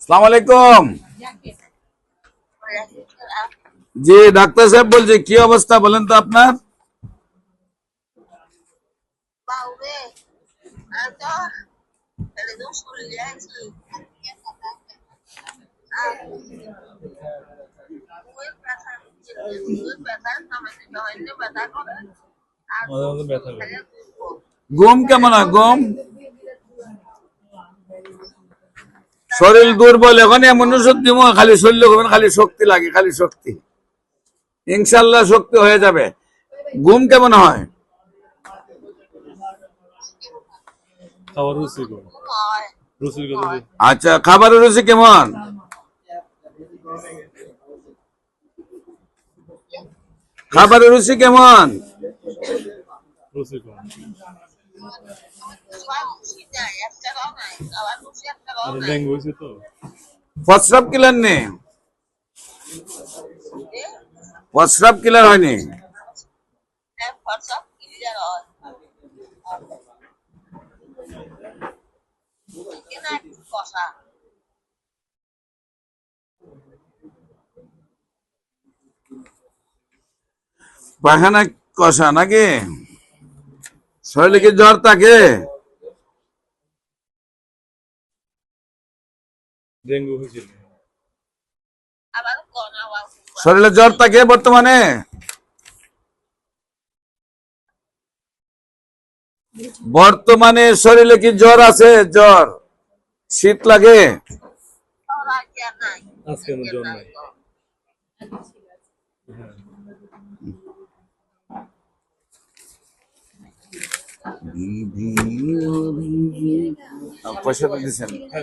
সালাম আলাইকুম জি ডাক্তার সাহেব বলছি কি অবস্থা বলেন তো আপনার বাউরে আমি তো একদম শরীর দুর্বল এখন এমন ওষুধ দিব খালি শরীর ঘুমেন খালি শক্তি লাগে খালি শক্তি। ইনশাল্লাহ শক্তি হয়ে যাবে। ঘুম কেমন হয়? হয়। আচ্ছা খাবারের রুচি কেমন? খাবারের রুচি কেমন? রুচি প্রস্রাব কিলার নেই? প্রস্রাব কিলার হয়নি? হয় পায়খানা কষা নাকি? শরীরে কি জ্বর থাকে? ডেঙ্গু হয়েছিল। শরীরে জ্বর থাকে বর্তমানে? বর্তমানে শরীরে কি জ্বর আছে? জ্বর। শীত লাগে? নাই। পয়সা দিচ্ছেন